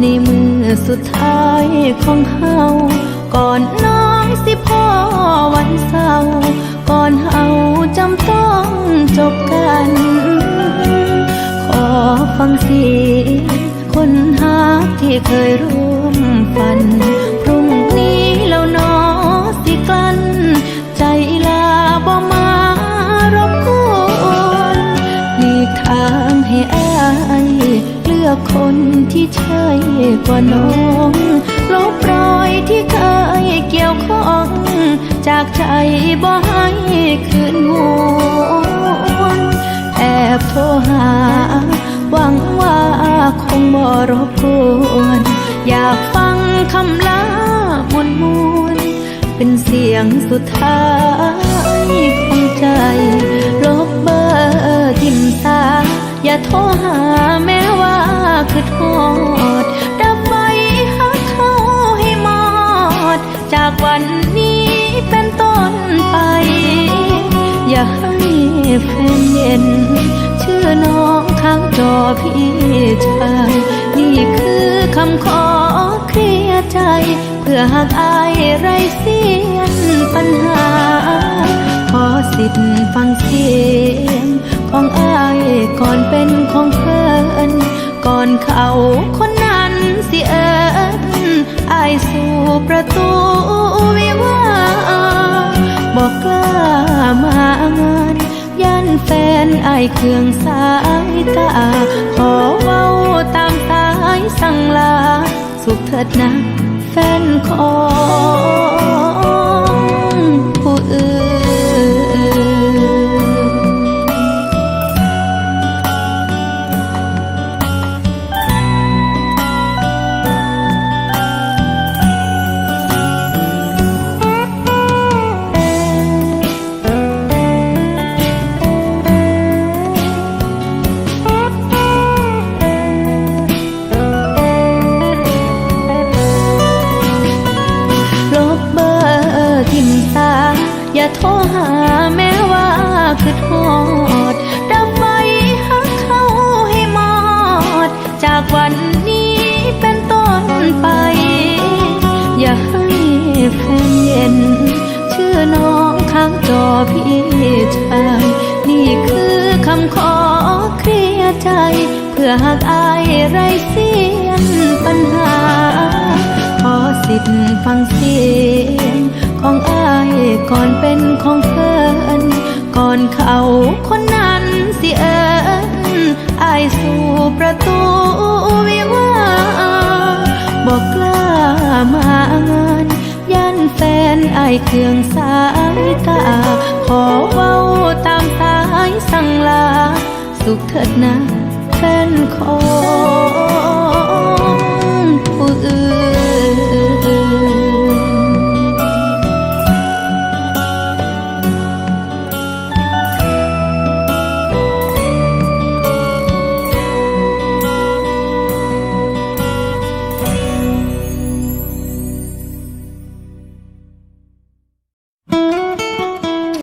ในมือสุดท้ายของเฮาก่อนน้องสิพ่อวันเศร้าก่อนเฮาจำต้องจบกัน ขอฟังเสียงคนหาที่เคยร่วมฝัน ใช่กว่าน้องลบรอยที่เคยเกี่ยวข้องจากใจบ่ให้คืนหวนแอบโทรหา หวังว่าคงบ่รบกวนอยากฟังคำลามวนมวนเป็นเสียงสุดท้ายของใจ ลบเบอร์ทิมตา อย่าโทรหาแม้ อโทษดับไฟหาเขาให้หมด จากวันนี้เป็นต้นไป อย่าให้แฟนเย็น ชื่อน้องข้างจอพี่ชายนี่คือคำขอเคลียใจ เพื่อหากอายไรเสียนปัญหา ขอสิทธิ์ฟังเสียงของอายก่อนเป็นของเพื่อน ก่อนเขาคนนั้นสิเอิญอายสู่ประตูวิวาบอกกล้ามางานย่านแฟนอายเครื่องสายตา ขอเว้าตามสายสั่งลา สุขเถิดนะแฟนขอ อย่าโทรหาแม้ว่าคือทษดับไฟหาเขาให้หมด จากวันนี้เป็นต้นไป อย่าให้แฟนเย็น ชื่อน้องข้างจอพี่ชายนี่คือคำขอเคลียร์ใจ เพื่อหากอายไรเสียนปัญหา ขอสิทธิ์ฟังเสียง ของอายก่อนเป็นของเพื่อนก่อนเขาคนนั้นสิเอิญอายสู่ประตูวิวาบอกกล้ามางานย่านแฟนอายเครื่องสายตาขอเว้าตามสายสั่งลา สุขเถิดนะ